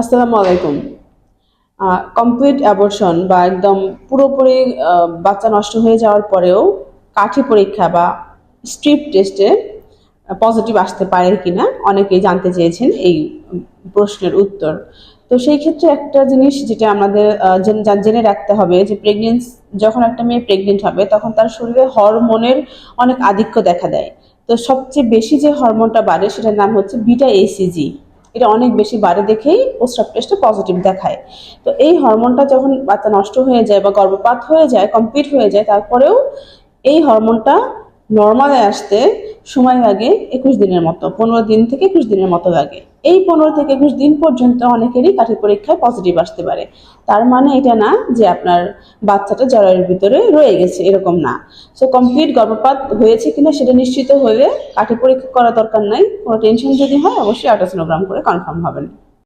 আসসালামু আলাইকুম। Complete abortion বা একদম পুরোপুরি বাচ্চা নষ্ট হয়ে যাওয়ার পরেও কাঠি পরীক্ষা বা স্ট্রিপ টেস্টে পজিটিভ আসতে পারে কিনা অনেকেই জানতে চেয়েছেন এই প্রশ্নের উত্তর। তো সেই ক্ষেত্রে একটা জিনিস যেটা আমাদের জেনে- রাখতে হবে যে প্রেগনেন্স যখন একটা মেয়ে প্রেগনেন্ট হবে তখন তার শরীরে হরমোনের অনেক আধিক্য দেখা দেয়। তো সবচেয়ে বেশি যে হরমোনটা বাড়ে সেটার নাম হচ্ছে বিটা এসিজি এটা অনেক বেশি বাড়ে দেখেই প্রস্রাব টেস্টে পজিটিভ দেখায়। তো এই হরমোনটা যখন বাচ্চা নষ্ট হয়ে যায় বা গর্ভপাত হয়ে যায় কমপ্লিট হয়ে যায়, তারপরেও এই হরমোনটা নর্মালে আসতে সময় লাগে একুশ দিনের মতো, পনেরো দিন থেকে একুশ দিনের মতো লাগে। এই পনেরো থেকে একুশ দিন পর্যন্ত অনেকেরই কাঠের পরীক্ষায় পজিটিভ আসতে পারে। তার মানে এটা না যে আপনার বাচ্চাটা জরায়ুর ভিতরে রয়ে গেছে, এরকম না। সো কমপ্লিট গর্ভপাত হয়েছে কিনা সেটা নিশ্চিত হলে কাঠের পরীক্ষা করা দরকার নাই। কোনো টেনশন যদি হয়, অবশ্যই আল্ট্রাসোনোগ্রাম করে কনফার্ম হবেন।